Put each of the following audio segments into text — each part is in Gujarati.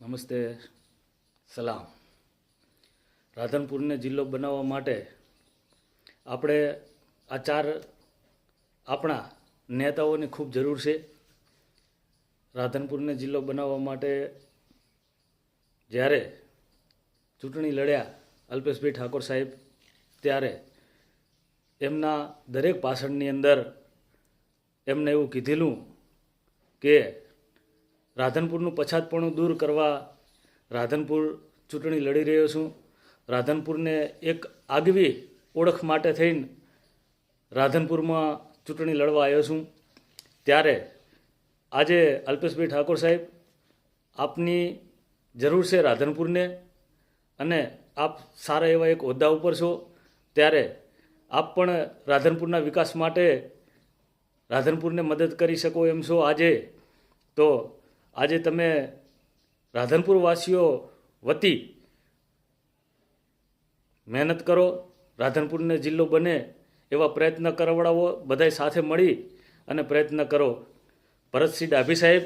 નમસ્તે, સલામ. રાધનપુરને જિલ્લો બનાવવા માટે આપણે આ ચાર આપણા નેતાઓની ખૂબ જરૂર છે. રાધનપુરને જિલ્લો બનાવવા માટે જ્યારે ચૂંટણી લડ્યા અલ્પેશભાઈ ઠાકોર સાહેબ, ત્યારે એમના દરેક ભાષણની અંદર એમને એવું કીધેલું કે રાધનપુરનું પછાતપણું દૂર કરવા રાધનપુર ચૂંટણી લડી રહ્યો છું. રાધનપુરને એક આગવી ઓળખ માટે થઈને રાધનપુરમાં ચૂંટણી લડવા આવ્યો છું. ત્યારે આજે અલ્પેશભાઈ ઠાકોર સાહેબ આપની જરૂર છે રાધનપુરને અને આપ સારા એવા એક હોદ્દા ઉપર છો. ત્યારે આપ પણ રાધનપુરના વિકાસ માટે રાધનપુરને મદદ કરી શકો એમ છો આજે. તો આજે તમે રાધનપુર વાસીઓ વતી મહેનત કરો, રાધનપુરને જિલ્લો બને એવા પ્રયત્ન કરવડાવો બધાય સાથે મળી અને પ્રયત્ન કરો. ભરતસિંહ ડાભી સાહેબ,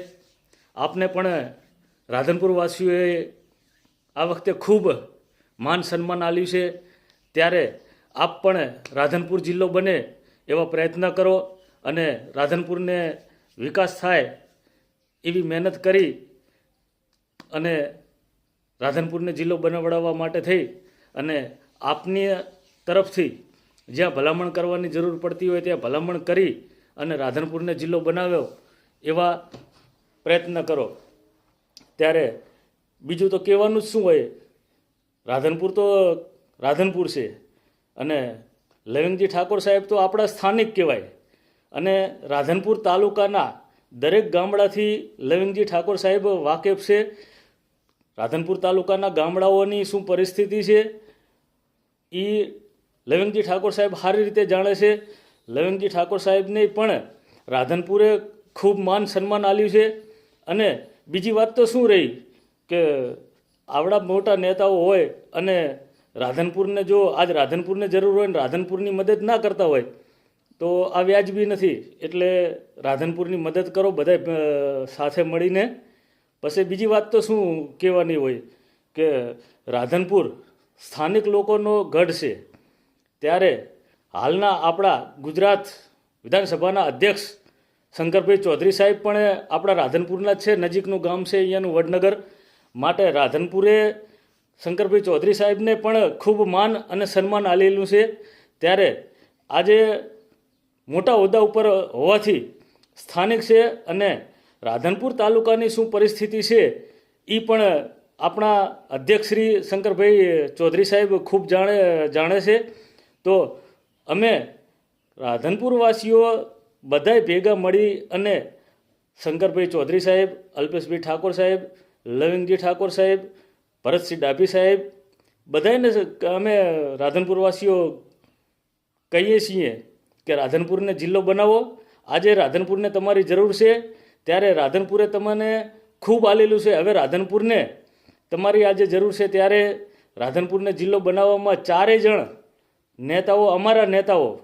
આપને પણ રાધનપુર વાસીઓએ આ વખતે ખૂબ માન સન્માન આપ્યું છે. ત્યારે આપ પણ રાધનપુર જિલ્લો બને એવા પ્રયત્ન કરો અને રાધનપુરને વિકાસ થાય એવી મહેનત કરી અને રાધનપુરને જિલ્લો બનાવડાવવા માટે થઈ અને આપની તરફથી જ્યાં ભલામણ કરવાની જરૂર પડતી હોય ત્યાં ભલામણ કરી અને રાધનપુરને જિલ્લો બનાવ્યો એવા પ્રયત્ન કરો. ત્યારે બીજું તો કહેવાનું જ શું હોય, રાધનપુર તો રાધનપુર છે અને લવિંગજી ઠાકોર સાહેબ તો આપણા સ્થાનિક કહેવાય અને રાધનપુર તાલુકાના દરેક ગામડાથી લવિંગજી ઠાકોર સાહેબ વાકેફ છે. રાધનપુર તાલુકાના ગામડાઓની શું પરિસ્થિતિ છે? એ લવિંગજી ઠાકોર સાહેબ સારી રીતે જાણે છે. લવિંગજી ઠાકોર સાહેબને પણ રાધનપુરે ખૂબ માન સન્માન આપ્યું છે. અને બીજી વાત તો શું રહી? કે આવડા મોટા નેતાઓ હોય અને રાધનપુરને જો આજ રાધનપુરને જરૂર હોય ને રાધનપુરની મદદ ના કરતા હોય તો આ વ્યાજબી નથી. એટલે રાધનપુરની મદદ કરો બધા સાથે મળીને. પછી બીજી વાત તો શું કહેવાની હોય કે રાધનપુર સ્થાનિક લોકોનો ગઢ છે. ત્યારે હાલના આપણા ગુજરાત વિધાનસભાના અધ્યક્ષ શંકરભાઈ ચૌધરી સાહેબ પણ આપણા રાધનપુરના છે. નજીકનું ગામ છે અહીંયાનું વડનગર. માટે રાધનપુરે શંકરભાઈ ચૌધરી સાહેબને પણ ખૂબ માન અને સન્માન આલેલું છે. ત્યારે આજે મોટા હોદ્દા ઉપર હોવાથી સ્થાનિક છે અને રાધનપુર તાલુકાની શું પરિસ્થિતિ છે એ પણ આપણા અધ્યક્ષ શ્રી શંકરભાઈ ચૌધરી સાહેબ ખૂબ જાણે જાણે છે. તો અમે રાધનપુર વાસીઓ બધાય ભેગા મળી અને શંકરભાઈ ચૌધરી સાહેબ, અલ્પેશભાઈ ઠાકોર સાહેબ, લવિંગજી ઠાકોર સાહેબ, ભરતસિંહ ડાભી સાહેબ બધાને અમે રાધનપુર વાસીઓ કહીએ છીએ કે રાધનપુરને જિલ્લો બનાવો. આજે રાધનપુરને તમારી જરૂર છે. ત્યારે રાધનપુરે તમને ખૂબ આલેલું છે. હવે રાધનપુરને તમારી આજે જરૂર છે. ત્યારે રાધનપુરને જિલ્લો બનાવવામાં ચારેય જણ નેતાઓ, અમારા નેતાઓ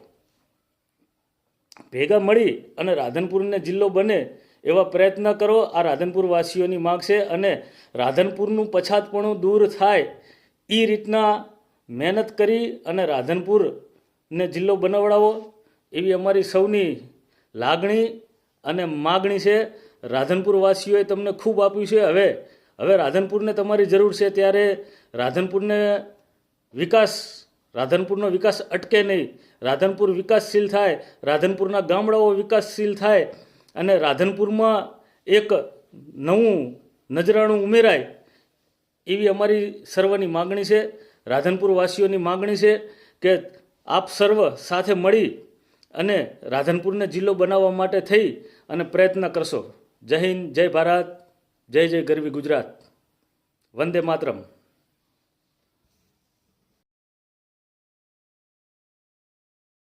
ભેગા મળી અને રાધનપુરને જિલ્લો બને એવા પ્રયત્ન કરો. આ રાધનપુરવાસીઓની માગ છે અને રાધનપુરનું પછાતપણું દૂર થાય એ રીતના મહેનત કરી અને રાધનપુરને જિલ્લો બનાવડાવો. એવી અમારી સૌની લાગણી અને માગણી છે. રાધનપુર વાસીઓએ તમને ખૂબ આપ્યું છે. હવે હવે રાધનપુરને તમારી જરૂર છે ત્યારે રાધનપુરને વિકાસ, રાધનપુરનો વિકાસ અટકે નહીં. રાધનપુર વિકાસશીલ થાય, રાધનપુરના ગામડાઓ વિકાસશીલ થાય અને રાધનપુરમાં એક નવું નજરાણું ઉમેરાય એવી અમારી સર્વની માગણી છે. રાધનપુર વાસીઓની માગણી છે કે આપ સર્વ સાથે મળી અને રાધનપુરને જિલ્લો બનાવવા માટે થઈ અને પ્રયત્ન કરશો. જય હિન્દ, જય ભારત, જય જય ગરવી ગુજરાત. વંદે માતરમ.